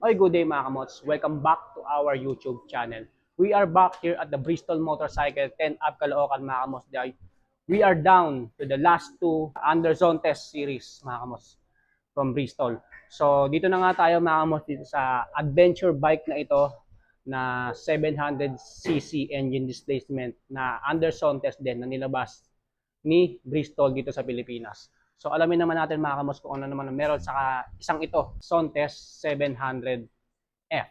Oy, good day mga kamots. Welcome back to our YouTube channel. We are back here at the Bristol Motorcycle 10 Up Caloocan mga kamots. We are down to the last two under zone test series mga kamots from Bristol. So dito na nga tayo mga kamots dito sa adventure bike na ito na 700cc engine displacement na under zone test din na nilabas ni Bristol dito sa Pilipinas. So alamin naman natin mga kamos kung ano naman meron sa isang ito, Sontes 700F.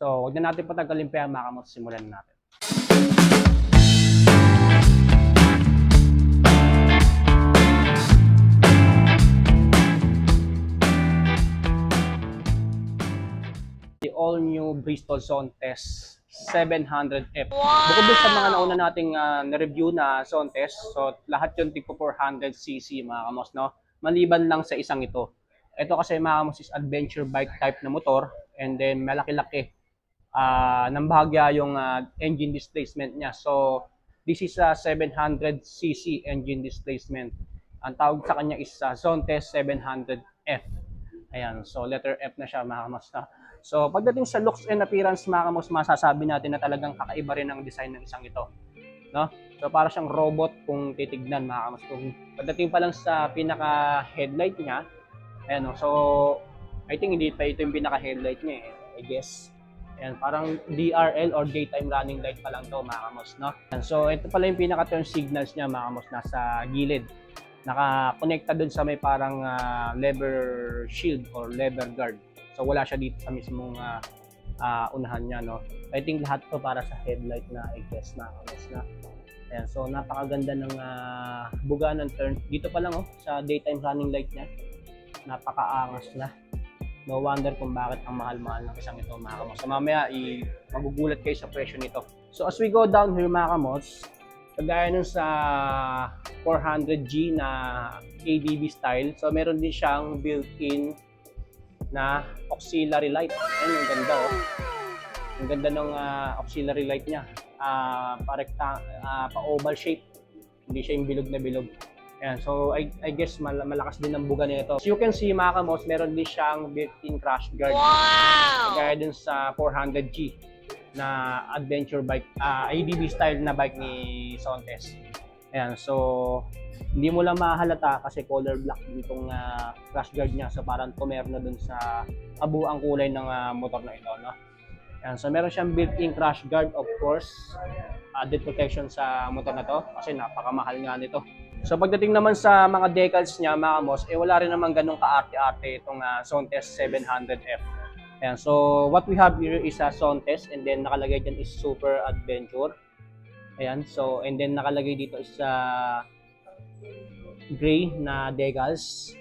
So huwag na natin patagalin pa mga kamos, simulan na natin. The all new Bristol Sontes 700F. Bukod dun sa mga nauna nating ah, na-review na Sontes, so lahat yun tipo 400cc mga kamos, no? Maliban lang sa isang ito. Ito kasi mga kamos is adventure bike type na motor and then malaki-laki. Ah, nang bahagya yung ah, engine displacement niya. So this is a 700cc engine displacement. Ang tawag sa kanya is uh, Sontes 700F. Ayan, so letter F na siya mga? So pagdating sa looks and appearance mga masasabi natin na talagang kakaiba rin ang design ng isang ito. No? So para siyang robot kung titignan mga. Kung pagdating pa lang sa pinaka headlight niya, ayan, no? so I think hindi pa ito yung pinaka headlight niya eh, I guess. Ayan, parang DRL or daytime running light pa lang to mga no? Ayan, so ito pala yung pinaka turn signals niya mga nasa gilid. Naka-connecta dun sa may parang ah, lever shield or lever guard. So wala siya dito sa mismong ah, ah, unahan niya, no? I think lahat to para sa headlight na I guess na kamos na. Ayan, so napakaganda ng ah, buga ng turn. Dito pa lang oh, sa daytime running light niya. Napakaangas na. No wonder kung bakit ang mahal-mahal ng isang ito mga kamos. So mamaya i magugulat kayo sa presyo nito. So as we go down here mga kamos, kagaya nun sa 400G na ADB style, so meron din siyang built-in na auxiliary light. Ayan, yung ganda oh. Ang ganda ng ah, auxiliary light niya. Ah, pa-recta, ah, pa-oval shape. Hindi siya yung bilog na bilog. Ayan, so I, I guess mal- malakas din ang buga nito. As you can see mga kamos, meron din siyang built-in crash guard. Wow! Kagaya din sa 400G na adventure bike, ah, ADB style na bike ni Sontes. Ayan, so hindi mo lang mahalata kasi color black itong uh, crash guard niya. So parang tumerno dun sa kabuang kulay ng ah, motor na ito, no? Ayan, so meron siyang built-in crash guard, of course. Added protection sa motor na to kasi napakamahal nga nito. So pagdating naman sa mga decals niya, mga kamos, eh wala rin naman ganun kaarte-arte itong uh, Sontes 700F. Ayan, so what we have here is a Sontes and then nakalagay dyan is Super Adventure. Ayan, so and then nakalagay dito is sa gray na decals.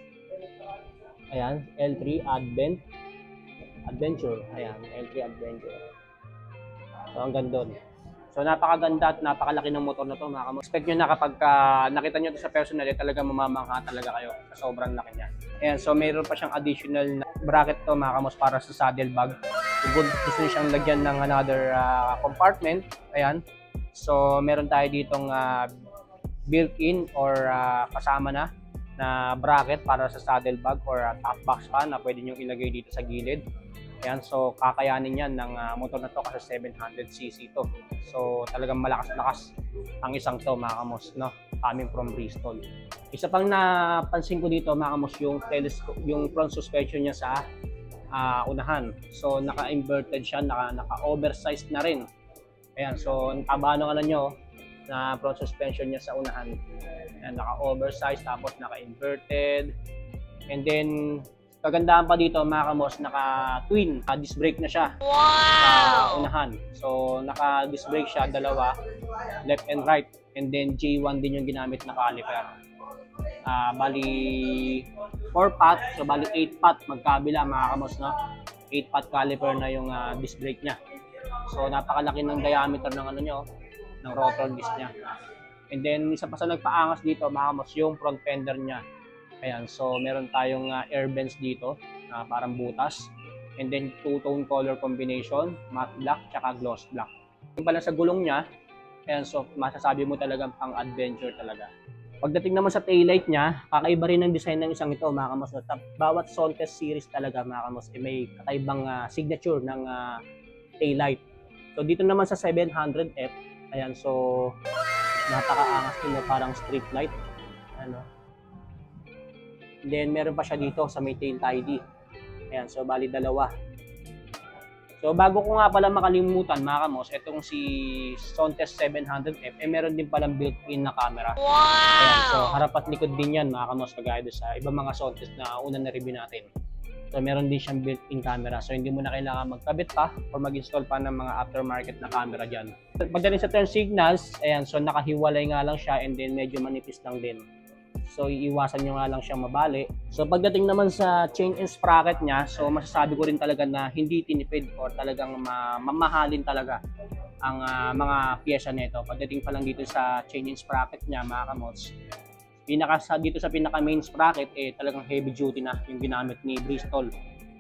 Ayan, L3 Advent Adventure. Ayan, L3 Adventure. So hanggang doon. So napakaganda at napakalaki ng motor na to mga kamo. Expect nyo na kapag ka nakita nyo to sa personal, eh, talaga mamamangha talaga kayo sobrang laki niya. Ayan, so mayroon pa siyang additional na bracket to mga kamos para sa saddle bag. Kung gusto nyo siyang lagyan ng another ah, compartment, ayan. So meron tayo ditong ah, built-in or ah, kasama na na bracket para sa saddle bag or ah, top box pa na pwede nyo ilagay dito sa gilid. Ayan, so kakayanin yan ng ah, motor na to kasi 700cc to. So talagang malakas-lakas ang isang to mga kamos, no? Coming from Bristol. Isa pang napansin ko dito mga kamos yung telescope, yung front suspension niya sa ah, unahan. So naka-inverted siya, naka, naka-oversized na rin. Ayan, so ang taba ng ano nyo, na front suspension niya sa unahan. Ayan, naka-oversized tapos naka-inverted. And then kagandahan pa dito mga kamos, naka-twin, naka-disc brake na siya sa unahan. So naka-disc brake siya, dalawa, left and right. And then J1 din yung ginamit na caliper. Ah, bali 4 pot, so bali 8 pot magkabila mga kamos, no? 8 pot caliper na yung ah, disc brake niya. So napakalaki ng diameter ng ano nyo, ng rotor disc niya. And then isa pa sa nagpaangas dito mga kamos, yung front fender niya. Ayan, so meron tayong ah, air vents dito, na parang butas. And then two-tone color combination, matte black tsaka gloss black. Yung pala sa gulong niya, ayan, so masasabi mo talagang pang adventure talaga. Pagdating naman sa taillight niya, kakaiba rin ang design ng isang ito, mga kamos. Bawat Sontes series talaga, mga kamos, eh, may kakaibang ah, signature ng ah, taillight. So, dito naman sa 700F, ayan, so, napakaangas no? parang street light. Ano? Then, meron pa siya dito sa may tail tidy. Ayan, so, bali dalawa. So, bago ko nga pala makalimutan, mga kamos, itong si Sontes 700F, eh, meron din palang built-in na camera. Ayan, so harap at likod din yan mga kamos kagaya doon sa ibang mga Sontes na una na review natin. So meron din siyang built-in camera. So hindi mo na kailangan magkabit pa or mag-install pa ng mga aftermarket na camera dyan. Pagdating sa turn signals, ayan, so nakahiwalay nga lang siya and then medyo manipis lang din. So iiwasan nyo nga lang siyang mabali. So pagdating naman sa chain and sprocket niya, so masasabi ko rin talaga na hindi tinipid or talagang ma- mamahalin talaga ang ah, mga pyesa nito. Pagdating pa lang dito sa chain and sprocket niya, mga kamots, pinaka sa dito sa pinaka main sprocket eh talagang heavy duty na yung ginamit ni Bristol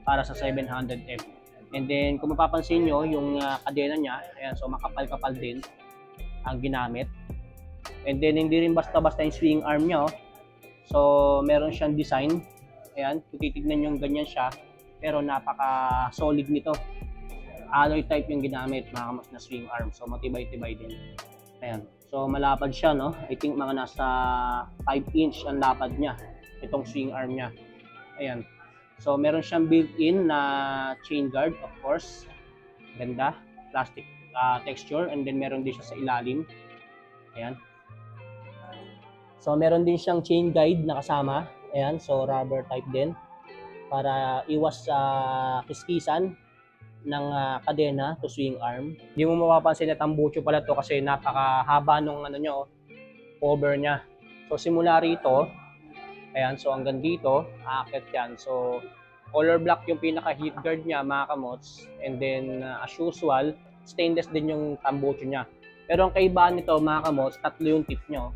para sa 700F. And then kung mapapansin nyo, yung ah, kadena niya, ayan, so makapal-kapal din ang ginamit. And then hindi rin basta-basta yung swing arm niya. oh. So meron siyang design. Ayan, kung titignan nyo ganyan siya, pero napaka solid nito. Alloy type yung ginamit, mga kamos na swing arm. So matibay-tibay din. Ayan. So malapad siya, no? I think mga nasa 5 inch ang lapad niya. Itong swing arm niya. Ayan. So meron siyang built-in na chain guard, of course. Ganda. Plastic ah, texture. And then meron din siya sa ilalim. Ayan. So meron din siyang chain guide na kasama. Ayan. So rubber type din. Para iwas sa kiskisan ng ah, kadena to swing arm. Hindi mo mapapansin na tambucho pala to kasi napakahaba nung ano nyo, cover niya. So simula rito, ayan, so hanggang dito, aakyat yan. So color black yung pinaka heat guard niya mga kamots. And then ah, as usual, stainless din yung tambucho niya. Pero ang kaibahan nito mga kamots, tatlo yung tip niya.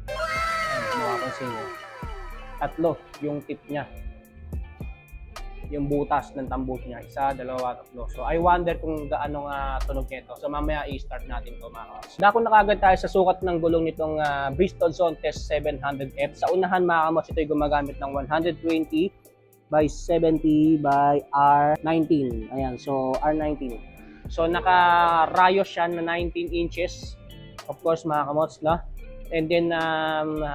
Mapapansin nyo. Tatlo yung tip niya yung butas ng tambucho niya. Isa, dalawa, tatlo. So, I wonder kung gaano nga tunog nito. So, mamaya i-start natin to mga kamos. Dako na kagad tayo sa sukat ng gulong nitong ah, Bristol Zontes 700F. Sa unahan mga kamos, ito'y gumagamit ng 120 by 70 by R19. Ayan, so R19. So, naka-rayos siya na 19 inches. Of course, mga kamos, no? And then, um,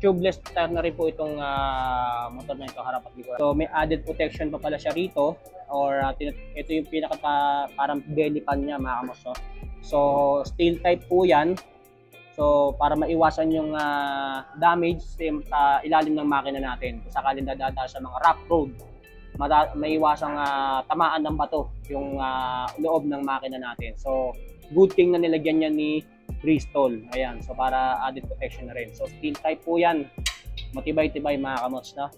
tubeless tire na rin po itong ah, motor na ito harap at likod. So may added protection pa pala siya rito or tin- ito yung pinaka pa- parang belly pan niya mga kamos. no? So steel type po yan. So para maiwasan yung ah, damage sa, ilalim ng makina natin. Kung sakaling dadaan sa mga rough road, mata- maiwasang ah, tamaan ng bato yung ah, loob ng makina natin. So good thing na nilagyan niya ni Bristol. Ayan, so para added protection na rin. So steel type po yan. Matibay-tibay mga kamots na.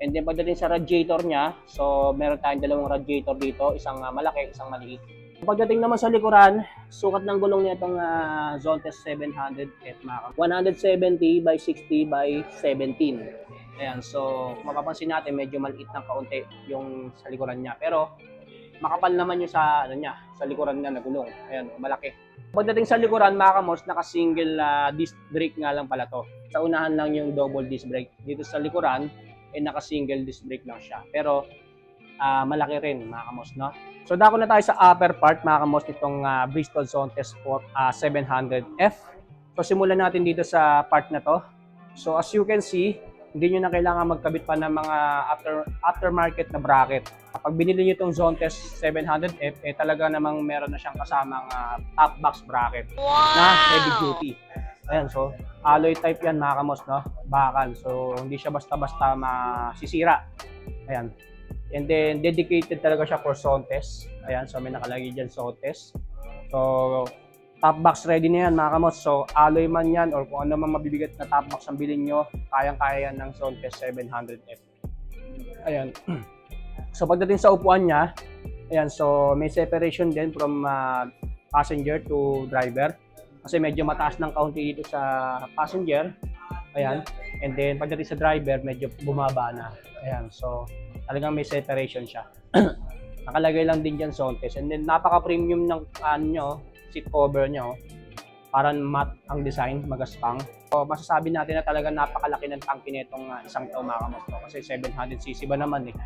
And then pagdating sa radiator niya, so meron tayong dalawang radiator dito, isang ah, malaki, isang maliit. Pagdating naman sa likuran, sukat ng gulong niya itong uh, Zontes 700 F mga kamots. 170 by 60 by 17. Ayan, so mapapansin natin, medyo maliit ng kaunti yung sa likuran niya. Pero makapal naman yung sa ano niya, sa likuran niya na gulong. Ayan, malaki. Pagdating sa likuran, mga kamos, naka-single ah, disc brake nga lang pala to. Sa unahan lang yung double disc brake. Dito sa likuran, eh naka-single disc brake lang siya. Pero ah, malaki rin, mga kamos, no? So, dako na tayo sa upper part, mga kamos, nitong ah, Bristol Zontes Sport ah, 700F. So, simulan natin dito sa part na to. So, as you can see, hindi nyo na kailangan magkabit pa ng mga after aftermarket na bracket. Kapag binili nyo itong Zontes 700F, eh talaga namang meron na siyang kasamang ah, top box bracket na heavy duty. Ayan, so alloy type yan mga kamos, no? Bakal. So hindi siya basta-basta masisira. Ayan. And then dedicated talaga siya for Zontes. Ayan, so may nakalagay dyan Zontes. So top box ready na yan mga kamos. So alloy man yan or kung ano man mabibigat na top box ang bilhin nyo, kayang-kaya yan ng Zontes 700F. Ayan. So pagdating sa upuan niya, ayan, so may separation din from ah, passenger to driver. Kasi medyo mataas ng kaunti dito sa passenger. Ayan. And then pagdating sa driver, medyo bumaba na. Ayan, so talagang may separation siya. Nakalagay lang din dyan Zontes. And then napaka-premium ng ano nyo, seat cover nyo. Parang matte ang design, magaspang. So, masasabi natin na talaga napakalaki ng tangke nitong uh, isang kamots. No? Kasi 700cc ba naman eh.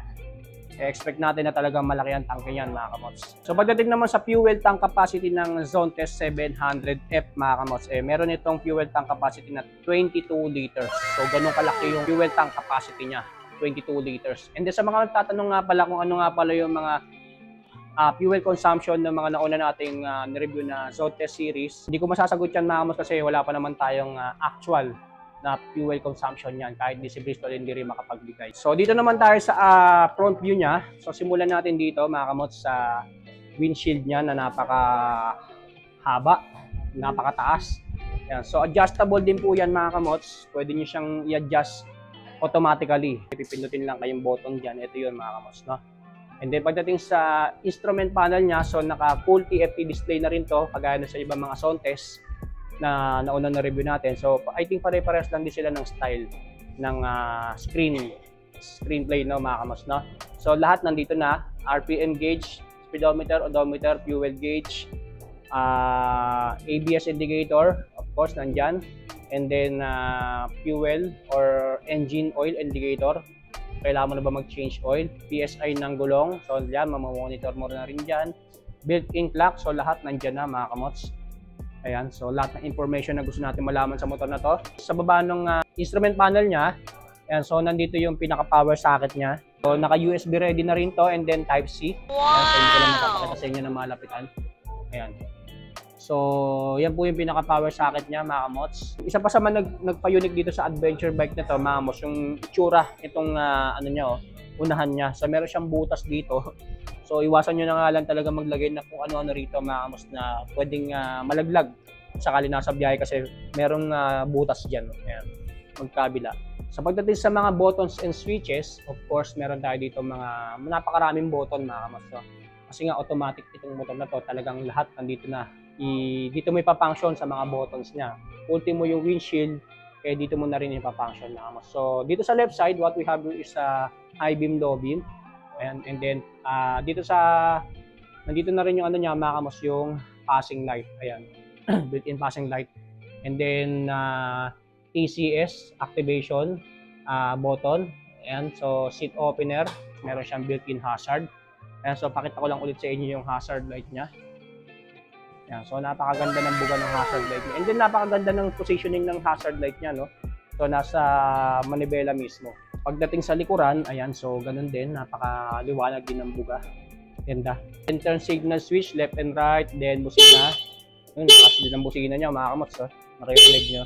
I-expect natin na talagang malaki ang tangke niyan mga kamots. So pagdating naman sa fuel tank capacity ng Zone Test 700F mga kamots, eh, meron itong fuel tank capacity na 22 liters. So ganun kalaki yung fuel tank capacity niya, 22 liters. And then sa mga nagtatanong nga pala kung ano nga pala yung mga ah, fuel consumption ng mga nauna nating ah, ni-review na Zone series, hindi ko masasagot yan mga kasi wala pa naman tayong ah, actual na fuel consumption niyan kahit di si Bristol hindi rin makapagbigay. So dito naman tayo sa ah, front view niya. So simulan natin dito mga kamots sa windshield niya na napaka haba, napakataas. Yan. So adjustable din po yan mga kamots. Pwede niyo siyang i-adjust automatically. Pipindutin lang kayong button diyan. Ito 'yun mga kamots, no? And then pagdating sa instrument panel niya, so naka full TFT display na rin to, kagaya na sa ibang mga Sontes na nauna na review natin. So I think pare-parehas lang din sila ng style ng ah, screen screenplay no mga kamos no. So lahat nandito na, RPM gauge, speedometer, odometer, fuel gauge, ah, ABS indicator, of course nandyan. And then ah, fuel or engine oil indicator. Kailangan mo na ba mag-change oil? PSI ng gulong. So yan, mamamonitor mo na rin dyan. Built-in clock. So lahat nandyan na mga kamots. Ayan, so lahat ng information na gusto natin malaman sa motor na to. Sa baba ng ah, instrument panel niya, ayan, so nandito yung pinaka-power socket niya. So naka-USB ready na rin to and then Type-C. Ayan, so hindi ko lang makapakita sa inyo na malapitan. Ayan. So, yan po yung pinaka-power socket niya, mga kamots. Isa pa sa mga nag, nagpa-unique dito sa adventure bike na to, mga kamots, yung itsura itong ah, ano niya, oh, unahan niya. So, meron siyang butas dito. So, iwasan nyo na nga lang talaga maglagay na kung ano-ano rito, mga kamots, na pwedeng ah, malaglag sakali nasa biyahe kasi merong ah, butas dyan. Ayan, magkabila. Sa pagdating sa mga buttons and switches, of course, meron tayo dito mga napakaraming button, mga kamots. No? Kasi nga automatic itong motor na to, talagang lahat nandito na. I, dito mo ipapunction sa mga buttons niya. Ultimo yung windshield, kaya dito mo na rin ipapunction na. So, dito sa left side, what we have is a high beam, low beam. And, and then, ah, dito sa, nandito na rin yung ano niya, makamos yung passing light. Ayan, built-in passing light. And then, ah, ACS activation ah, button. Ayan, so seat opener, meron siyang built-in hazard. Ayan, so pakita ko lang ulit sa inyo yung hazard light niya. Ayan, so napakaganda ng buga ng hazard light niya. And then napakaganda ng positioning ng hazard light niya, no? So nasa manibela mismo. Pagdating sa likuran, ayan, so ganun din, napakaliwanag din ng buga. Ganda. Then turn signal switch, left and right, then busina. Yun, lakas din ang busina niya, mga kamots, oh. Marinig niyo.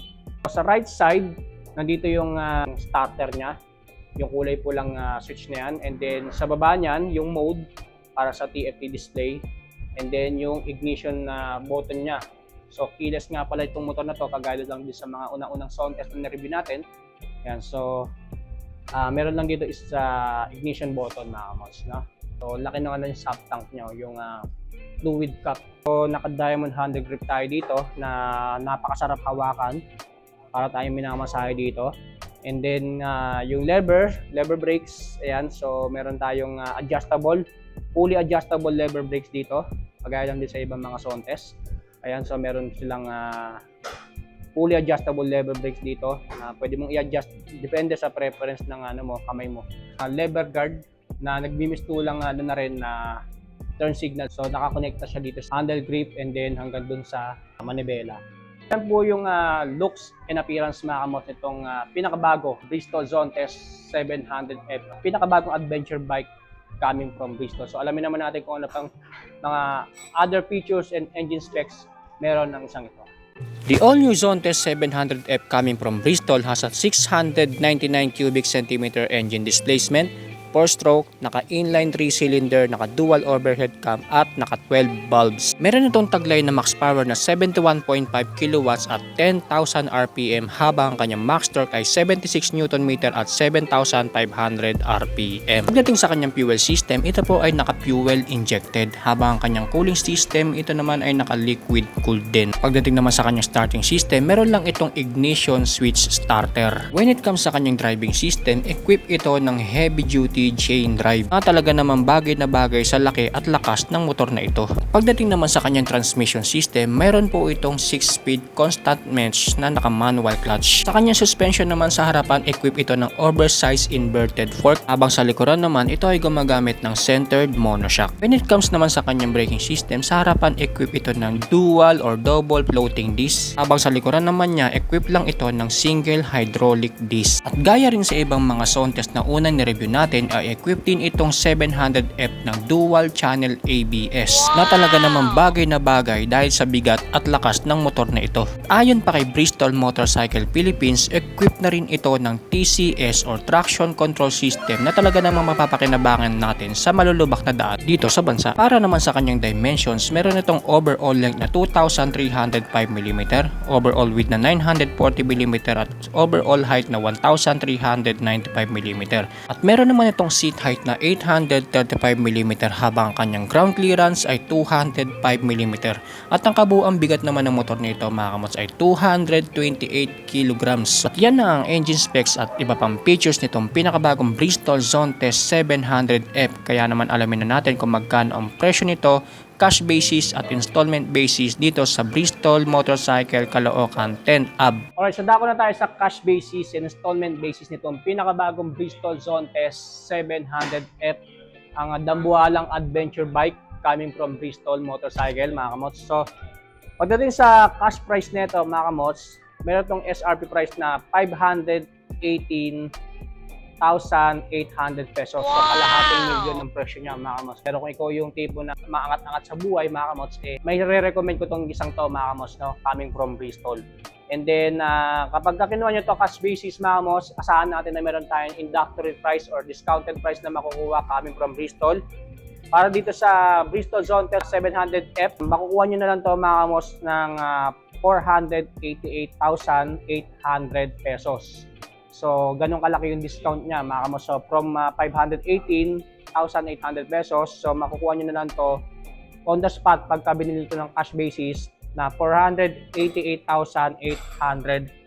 Sa right side, nandito yung ah, starter niya. Yung kulay pulang ah, switch na yan. And then sa baba niyan, yung mode para sa TFT display. And then yung ignition na button niya. So keyless nga pala itong motor na to, kagaya lang din sa mga unang-unang sound test na review natin. Yan, so ah meron lang dito is sa ignition button mga kamos, no? So laki ng ano yung sub tank niya, yung ah, fluid cap. So naka-diamond handle grip tayo dito na napakasarap hawakan para tayong minamasahe dito. And then ah, yung lever, lever brakes, ayan. So meron tayong ah, adjustable, fully adjustable lever brakes dito. Kagaya lang din sa ibang mga Sontes. Ayan, so meron silang ah, fully adjustable lever brakes dito. na pwede mong i-adjust depende sa preference ng ano mo, kamay mo. Ah, lever guard na nagbimistulang ano na rin na turn signal. So nakakonekta siya dito sa handle grip and then hanggang dun sa manibela. Yan po yung ah, looks and appearance mga kamot nitong ah, pinakabago Bristol Zone Test 700F. Pinakabagong adventure bike coming from Bristol. So alamin naman natin kung ano pang mga other features and engine specs meron ng isang ito. The all-new Zontes 700F coming from Bristol has a 699 cubic centimeter engine displacement, 4-stroke, naka-inline 3-cylinder, naka-dual overhead cam at naka-12 bulbs. Meron itong taglay na max power na 71.5 kilowatts at 10,000 RPM habang ang kanyang max torque ay 76 Nm at 7,500 RPM. Pagdating sa kanyang fuel system, ito po ay naka-fuel injected habang ang kanyang cooling system, ito naman ay naka-liquid cooled din. Pagdating naman sa kanyang starting system, meron lang itong ignition switch starter. When it comes sa kanyang driving system, equip ito ng heavy duty duty chain drive na talaga naman bagay na bagay sa laki at lakas ng motor na ito. Pagdating naman sa kanyang transmission system, mayroon po itong 6-speed constant match na naka-manual clutch. Sa kanyang suspension naman sa harapan, equip ito ng oversized inverted fork habang sa likuran naman ito ay gumagamit ng centered monoshock. When it comes naman sa kanyang braking system, sa harapan equip ito ng dual or double floating disc habang sa likuran naman niya equip lang ito ng single hydraulic disc. At gaya rin sa ibang mga Sontes na unang ni-review natin ay equip din itong 700F ng dual channel ABS na talaga namang bagay na bagay dahil sa bigat at lakas ng motor na ito. Ayon pa kay Bristol Motorcycle Philippines, equip na rin ito ng TCS or Traction Control System na talaga namang mapapakinabangan natin sa malulubak na daan dito sa bansa. Para naman sa kanyang dimensions, meron itong overall length na 2,305mm, overall width na 940mm at overall height na 1,395mm. At meron naman itong seat height na 835mm habang ang kanyang ground clearance ay 205mm. At ang kabuang bigat naman ng motor nito mga kamots ay 228 kg. At yan na ang engine specs at iba pang features nitong pinakabagong Bristol Zone Test 700F. Kaya naman alamin na natin kung magkano ang presyo nito cash basis at installment basis dito sa Bristol Motorcycle Caloocan 10 Ab. Alright, so dako na tayo sa cash basis and installment basis nitong pinakabagong Bristol Zone Test 700F ang dambuhalang adventure bike coming from Bristol Motorcycle mga kamots. So, pagdating sa cash price nito mga kamots, meron tong SRP price na 518,800 pesos. So, kalahating milyon ng presyo niya mga kamots. Pero kung ikaw yung tipo na maangat-angat sa buhay mga kamots, eh, may re-recommend ko tong isang to mga kamots, no? coming from Bristol. And then, ah, kapag ka kinuha nyo to cash basis, mga kamos, asahan natin na meron tayong introductory price or discounted price na makukuha coming from Bristol. Para dito sa Bristol Zone Test 700F, makukuha nyo na lang to mga kamos ng ah, 488,800 pesos. So, ganun kalaki yung discount niya mga kamos. So, from ah, 518,800 pesos, so makukuha nyo na lang to on the spot pagka binili ito ng cash basis na 488,800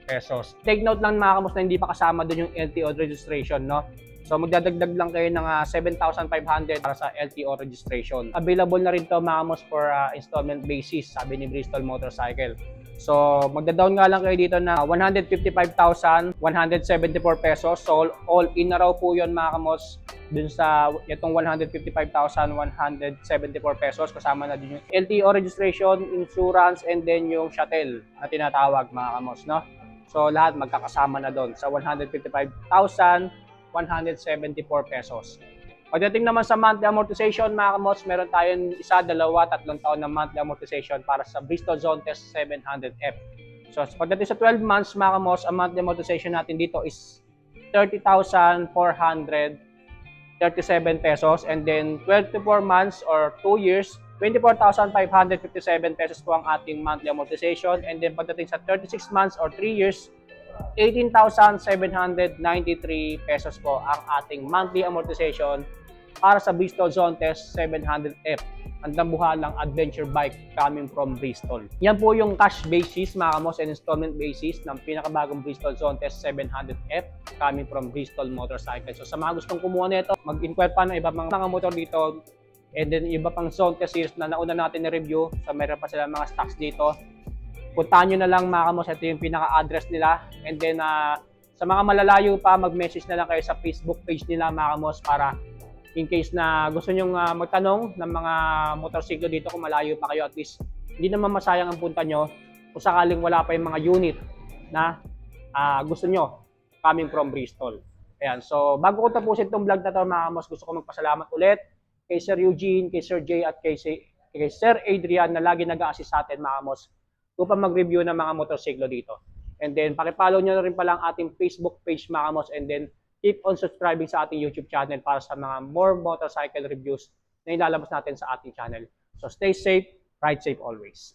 pesos. Take note lang mga kamos na hindi pa kasama doon yung LTO registration, no? So magdadagdag lang kayo ng ah, 7,500 para sa LTO registration. Available na rin to mga kamos for ah, installment basis, sabi ni Bristol Motorcycle. So magda-down nga lang kayo dito na 155,174 pesos. So all, in na raw po yun mga kamos dun sa itong 155,174 pesos kasama na din yung LTO registration, insurance, and then yung shuttle na tinatawag mga kamos, no? So lahat magkakasama na doon sa 155,174 pesos. Pagdating naman sa monthly amortization mga kamos, meron tayong isa, dalawa, tatlong taon na monthly amortization para sa Bristol Zone Test 700F. So pagdating sa 12 months mga kamos, ang monthly amortization natin dito is 30,400 37 pesos and then 24 months or 2 years 24,557 pesos po ang ating monthly amortization and then pagdating sa 36 months or 3 years 18,793 pesos po ang ating monthly amortization para sa Bristol Zone Test 700F ang dambuhalang adventure bike coming from Bristol. Yan po yung cash basis mga kamos and installment basis ng pinakabagong Bristol Zone Test 700F coming from Bristol Motorcycle. So sa mga gustong kumuha nito, mag-inquire pa ng iba mga, mga motor dito and then iba pang Zone Test series na nauna natin na-review. So meron pa sila mga stocks dito. Puntahan nyo na lang mga kamos, ito yung pinaka-address nila. And then uh, sa mga malalayo pa, mag-message na lang kayo sa Facebook page nila mga kamos para in case na gusto nyong uh, magtanong ng mga motorsiklo dito kung malayo pa kayo at least hindi naman masayang ang punta nyo kung sakaling wala pa yung mga unit na uh, gusto nyo coming from Bristol. Ayan, so bago ko tapusin itong vlog na to mga kamos, gusto ko magpasalamat ulit kay Sir Eugene, kay Sir Jay at kay, kay Sir Adrian na lagi nag-assist sa atin mga kamos upang mag-review ng mga motorsiklo dito. And then, pakipollow nyo na rin pala ang ating Facebook page mga kamos and then keep on subscribing sa ating YouTube channel para sa mga more motorcycle reviews na ilalabas natin sa ating channel. So stay safe, ride safe always.